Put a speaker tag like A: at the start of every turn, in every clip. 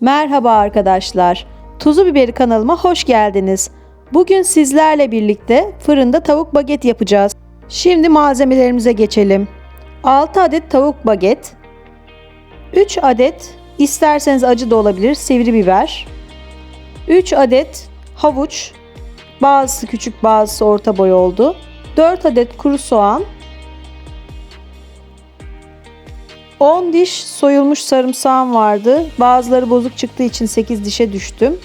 A: Merhaba arkadaşlar. Tuzu Biberi kanalıma hoş geldiniz. Bugün sizlerle birlikte fırında tavuk baget yapacağız. Şimdi malzemelerimize geçelim. 6 adet tavuk baget, 3 adet isterseniz acı da olabilir sivri biber, 3 adet havuç, bazısı küçük bazısı orta boy oldu, 4 adet kuru soğan, 10 diş soyulmuş sarımsağım vardı. Bazıları bozuk çıktığı için 8 dişe düştüm.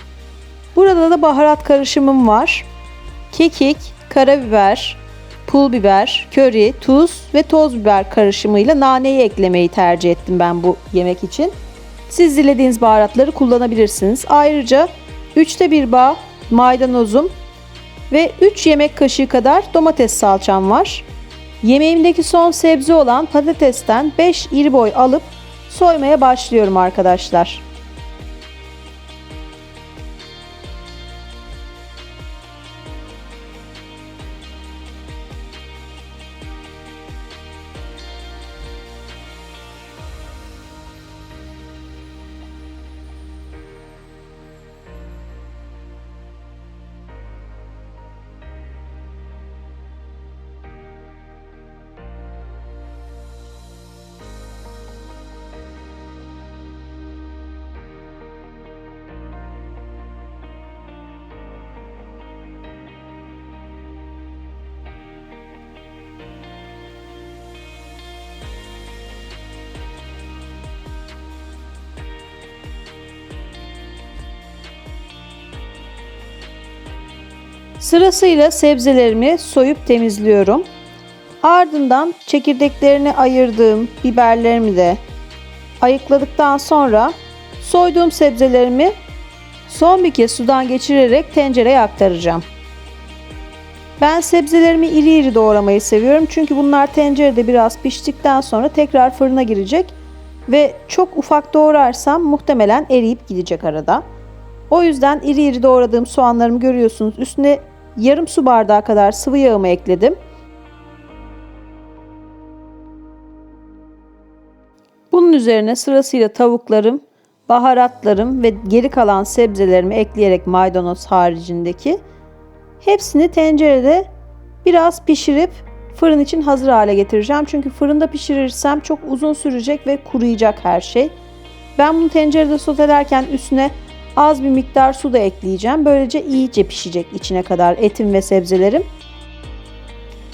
A: Burada da baharat karışımım var. Kekik, karabiber, pul biber, köri, tuz ve toz biber karışımıyla naneyi eklemeyi tercih ettim ben bu yemek için. Siz dilediğiniz baharatları kullanabilirsiniz. Ayrıca 3'te 1 bağ maydanozum ve 3 yemek kaşığı kadar domates salçam var. Yemeğimdeki son sebze olan patatesten 5 iri boy alıp soymaya başlıyorum arkadaşlar. Sırasıyla sebzelerimi soyup temizliyorum. Ardından çekirdeklerini ayırdığım biberlerimi de ayıkladıktan sonra soyduğum sebzelerimi son bir kez sudan geçirerek tencereye aktaracağım. Ben sebzelerimi iri iri doğramayı seviyorum çünkü bunlar tencerede biraz piştikten sonra tekrar fırına girecek ve çok ufak doğrarsam muhtemelen eriyip gidecek arada. O yüzden iri iri doğradığım soğanlarımı görüyorsunuz. Üstüne yarım su bardağı kadar sıvı yağımı ekledim. Bunun üzerine sırasıyla tavuklarım, baharatlarım ve geri kalan sebzelerimi ekleyerek maydanoz haricindeki hepsini tencerede biraz pişirip fırın için hazır hale getireceğim. Çünkü fırında pişirirsem çok uzun sürecek ve kuruyacak her şey. Ben bunu tencerede sotelerken üstüne Az bir miktar su da ekleyeceğim. Böylece iyice pişecek içine kadar etim ve sebzelerim.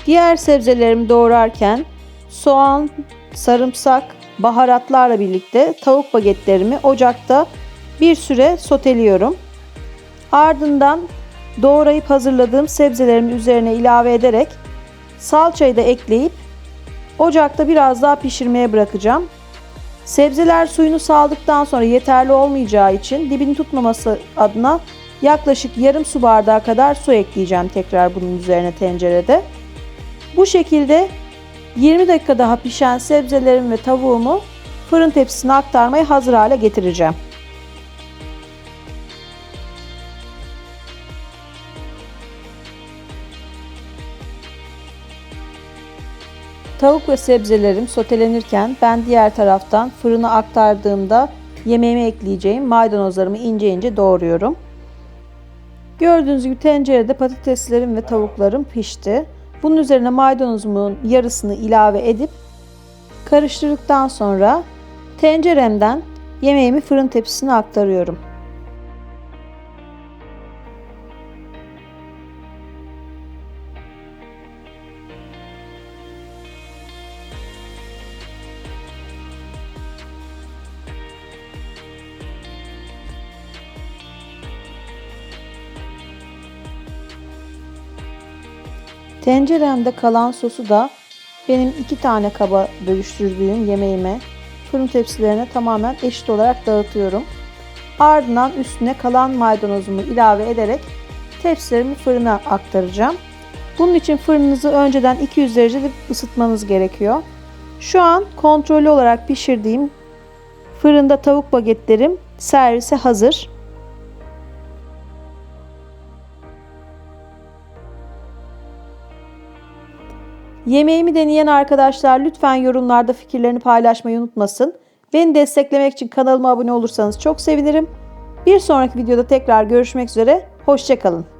A: Diğer sebzelerimi doğrarken soğan, sarımsak, baharatlarla birlikte tavuk bagetlerimi ocakta bir süre soteliyorum. Ardından doğrayıp hazırladığım sebzelerimi üzerine ilave ederek salçayı da ekleyip ocakta biraz daha pişirmeye bırakacağım. Sebzeler suyunu saldıktan sonra yeterli olmayacağı için dibini tutmaması adına yaklaşık yarım su bardağı kadar su ekleyeceğim tekrar bunun üzerine tencerede. Bu şekilde 20 dakika daha pişen sebzelerimi ve tavuğumu fırın tepsisine aktarmayı hazır hale getireceğim. Tavuk ve sebzelerim sotelenirken ben diğer taraftan fırına aktardığımda yemeğime ekleyeceğim maydanozlarımı ince ince doğruyorum. Gördüğünüz gibi tencerede patateslerim ve tavuklarım pişti. Bunun üzerine maydanozumun yarısını ilave edip karıştırdıktan sonra tenceremden yemeğimi fırın tepsisine aktarıyorum. Tenceremde kalan sosu da benim iki tane kaba bölüştürdüğüm yemeğime fırın tepsilerine tamamen eşit olarak dağıtıyorum. Ardından üstüne kalan maydanozumu ilave ederek tepsilerimi fırına aktaracağım. Bunun için fırınınızı önceden 200 derecede ısıtmanız gerekiyor. Şu an kontrollü olarak pişirdiğim fırında tavuk bagetlerim servise hazır. Yemeğimi deneyen arkadaşlar lütfen yorumlarda fikirlerini paylaşmayı unutmasın. Beni desteklemek için kanalıma abone olursanız çok sevinirim. Bir sonraki videoda tekrar görüşmek üzere. Hoşçakalın.